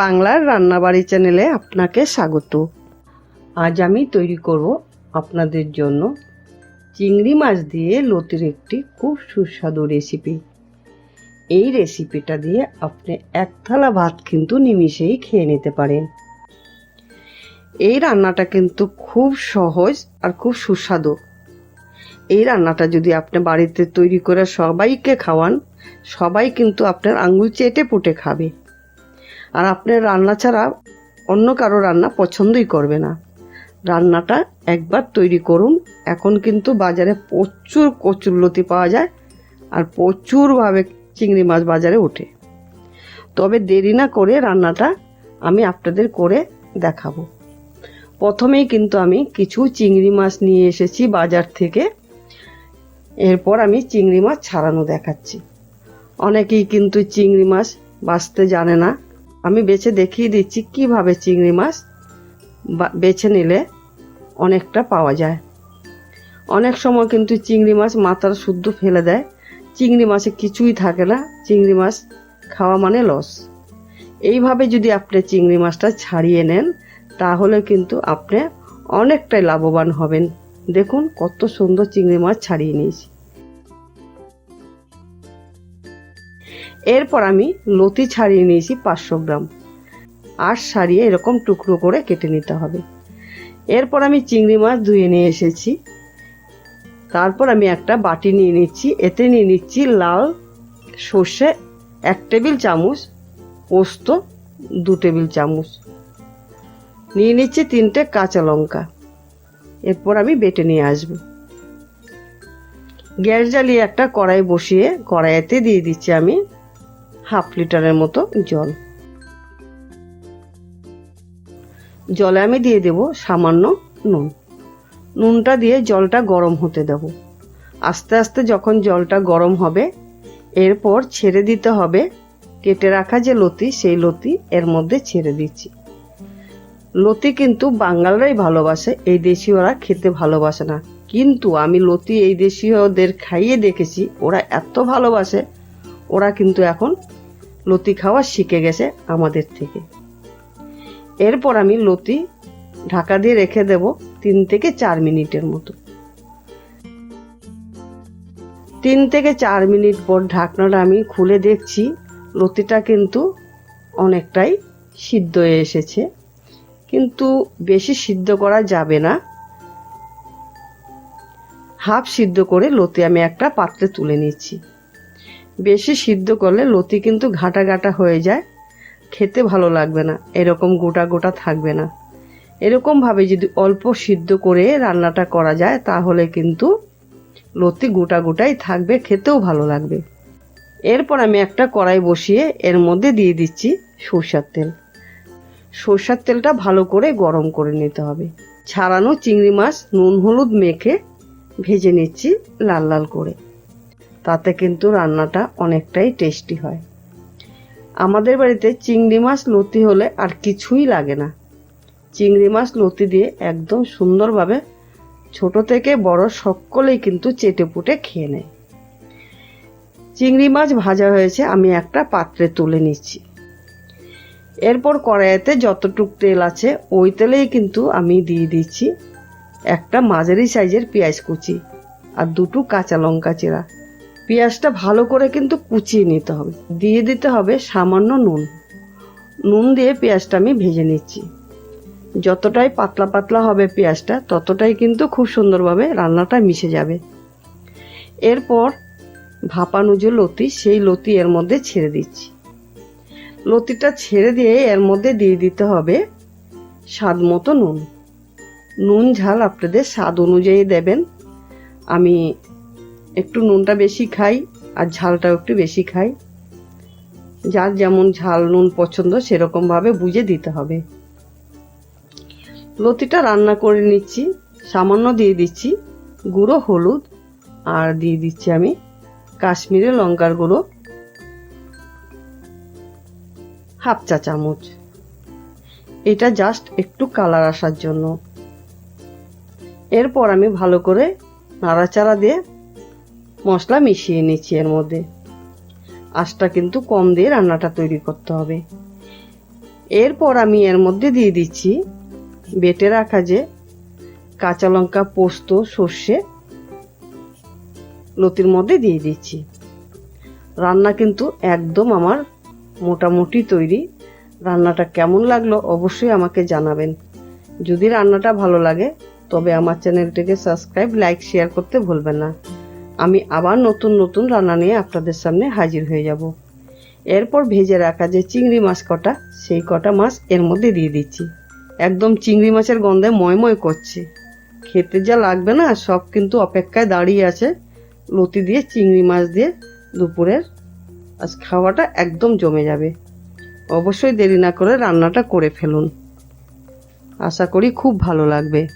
বাংলার রান্নাবাড়ি চ্যানেলে আপনাকে স্বাগত। আজ আমি তৈরি করব আপনাদের জন্য চিংড়ি মাছ দিয়ে লতির একটি খুব সুস্বাদু রেসিপি এই রেসিপিটা দিয়ে আপনি এক থালা ভাত কিন্তু নিমিষেই খেয়ে নিতে পারেন। এই রান্নাটা কিন্তু খুব সহজ আর খুব সুস্বাদু। এই রান্নাটা যদি আপনি বাড়িতে তৈরি করে সবাইকে খাওয়ান, সবাই কিন্তু আপনার আঙ্গুল চেটে পুটে খাবে। আর আপনার রান্না ছাড়া অন্য কারও রান্না পছন্দই করবে না। রান্নাটা একবার তৈরি করুন। এখন কিন্তু বাজারে প্রচুর কচুরলতি পাওয়া যায় আর প্রচুরভাবে চিংড়ি মাছ বাজারে ওঠে। তবে দেরি না করে রান্নাটা আমি আপনাদের করে দেখাবো। প্রথমেই কিন্তু আমি কিছু চিংড়ি মাছ নিয়ে এসেছি বাজার থেকে। এরপর আমি চিংড়ি মাছ ছাড়ানো দেখাচ্ছি। অনেকেই কিন্তু চিংড়ি মাছ বাঁচতে জানে না। আমি বেছে দেখিয়ে দিচ্ছি কীভাবে চিংড়ি মাছ বেছে নিলে অনেকটা পাওয়া যায়। অনেক সময় কিন্তু চিংড়ি মাছ মাথার শুদ্ধ ফেলে দেয়। চিংড়ি মাছে কিছুই থাকে না, চিংড়ি মাছ খাওয়া মানে লস এইভাবে যদি আপনি চিংড়ি মাছটা ছাড়িয়ে নেন, তাহলে কিন্তু আপনি অনেকটাই লাভবান হবেন। দেখুন কত সুন্দর চিংড়ি মাছ ছাড়িয়ে নিয়েছি। এরপর আমি লতি ছাড়িয়ে নিয়েছি পাঁচশো গ্রাম। আর সারিয়ে এরকম টুকরো করে কেটে নিতে হবে। এরপর আমি চিংড়ি মাছ ধুয়ে নিয়ে এসেছি। তারপর আমি একটা বাটি নিয়ে নিচ্ছি। এতে নিয়ে নিচ্ছি লাল সর্ষে এক টেবিল চামচ, পোস্ত দু টেবিল চামচ। নিয়ে নিচ্ছি তিনটে কাঁচা লঙ্কা। এরপর আমি বেটে নিয়ে আসব। গ্যাস জ্বালিয়ে একটা কড়াই বসিয়ে কড়াইতে দিয়ে দিচ্ছি আমি হাফ লিটারের মতো জল। জলে আমি দিয়ে দেব সামান্য নুন। নুনটা দিয়ে জলটা গরম হতে দেব। আস্তে আস্তে যখন জলটা গরম হবে, এরপর ছেড়ে দিতে হবে কেটে রাখা যে লতি, সেই লতি এর মধ্যে ছেড়ে দিচ্ছি। লতি কিন্তু বাঙালরাই ভালোবাসে, এই দেশীয়রা খেতে ভালোবাসে না। কিন্তু আমি লতি এই দেশীয়দের খাইয়ে দেখেছি, ওরা এত ভালোবাসে, ওরা কিন্তু এখন লতি খাওয়া শিখে গেছে আমাদের থেকে। এরপর আমি লতি ঢাকা দিয়ে রেখে দেব তিন থেকে চার মিনিটের মতো। তিন থেকে চার মিনিট পর ঢাকনাটা আমি খুলে দেখছি, লতিটা কিন্তু অনেকটাই সিদ্ধ হয়ে এসেছে। কিন্তু বেশি সিদ্ধ করা যাবে না। হাফ সিদ্ধ করে লতি আমি একটা পাত্রে তুলে নিচ্ছি। বেশি সিদ্ধ করলে লতি কিন্তু ঘাটা ঘাটা হয়ে যায়। খেতে ভালো লাগবে না, এরকম গোটা গোটা থাকবে না। এরকমভাবে যদি অল্প সিদ্ধ করে রান্নাটা করা যায়, তাহলে কিন্তু লতি গোটা গোটাই থাকবে, খেতেও ভালো লাগবে। এরপর আমি একটা কড়াই বসিয়ে এর মধ্যে দিয়ে দিচ্ছি সরষার তেল। সরষার তেলটা ভালো করে গরম করে নিতে হবে। ছাড়ানো চিংড়ি মাছ, নুন, হলুদ মেখে ভেজে নিচ্ছি লাল লাল করে। তাতে কিন্তু রান্নাটা অনেকটাই টেস্টি হয়। আমাদের বাড়িতে চিংড়ি মাছ লতি হলে আর কিছুই লাগে না। চিংড়ি মাছ লতি দিয়ে একদম সুন্দরভাবে ছোট থেকে বড় সকলেই কিন্তু চেটে পুটে খেয়ে নেয়। চিংড়ি মাছ ভাজা হয়েছে, আমি একটা পাত্রে তুলে নিচ্ছি। এরপর কড়াইতে যতটুক তেল আছে, ওই তেলেই কিন্তু আমি দিয়ে দিচ্ছি একটা মাঝারি সাইজের পেঁয়াজ কুচি আর দুটো কাঁচা লঙ্কা চেরা। পেঁয়াজটা ভালো করে কিন্তু কুচিয়ে নিতে হবে। দিয়ে দিতে হবে সামান্য নুন। নুন দিয়ে পেঁয়াজটা আমি ভেজে নিচ্ছি। যতটাই পাতলা পাতলা হবে পেঁয়াজটা, ততটাই কিন্তু খুব সুন্দরভাবে রান্নাটা মিশে যাবে। এরপর ভাপানো যে লতি, সেই লতি এর মধ্যে ছেড়ে দিচ্ছি। লতিটা ছেড়ে দিয়ে এর মধ্যে দিয়ে দিতে হবে স্বাদ মতো নুন। নুন ঝাল আপনাদের স্বাদ অনুযায়ী দেবেন। আমি একটু নুনটা বেশি খাই আর ঝালটাও একটু বেশি খাই। যার যেমন ঝাল নুন পছন্দ সেরকমভাবে বুঝে দিতে হবে। লতিটা রান্না করে নিচ্ছি, সামান্য দিয়ে দিচ্ছি গুঁড়ো, হলুদ আর দিয়ে দিচ্ছি আমি কাশ্মীরি লঙ্কার গুঁড়ো, হাফ চা চামচ। এটা জাস্ট একটু কালার আসার জন্য। এরপর আমি ভালো করে নাড়াচাড়া দিয়ে মশলা মিশিয়ে নিচ্ছি এর মধ্যে। আঁচটা কিন্তু কম দিয়ে রান্নাটা তৈরি করতে হবে। এরপর আমি এর মধ্যে দিয়ে দিচ্ছি বেটে রাখা যে কাঁচা লঙ্কা, পোস্ত, সর্ষে লতির মধ্যে দিয়ে দিচ্ছি। রান্না কিন্তু একদম আমার মোটামুটি তৈরি। রান্নাটা কেমন লাগল অবশ্যই আমাকে জানাবেন। যদি রান্নাটা ভালো লাগে, তবে আমার চ্যানেলটিকে সাবস্ক্রাইব, লাইক, শেয়ার করতে ভুলবেন না। আমি আবার নতুন নতুন রান্না নিয়ে আপনাদের সামনে হাজির হয়ে যাব। এরপর ভেজে রাখা যে চিংড়ি মাছ কটা, সেই কটা মাছ এর মধ্যে দিয়ে দিচ্ছি। একদম চিংড়ি মাছের গন্ধে ময় করছে। খেতে যা লাগবে না, সব কিন্তু অপেক্ষায় দাঁড়িয়ে আছে লতি দিয়ে চিংড়ি মাছ দিয়ে দুপুরের। আজ খাওয়াটা একদম জমে যাবে। অবশ্যই দেরি না করে রান্নাটা করে ফেলুন। আশা করি খুব ভালো লাগবে।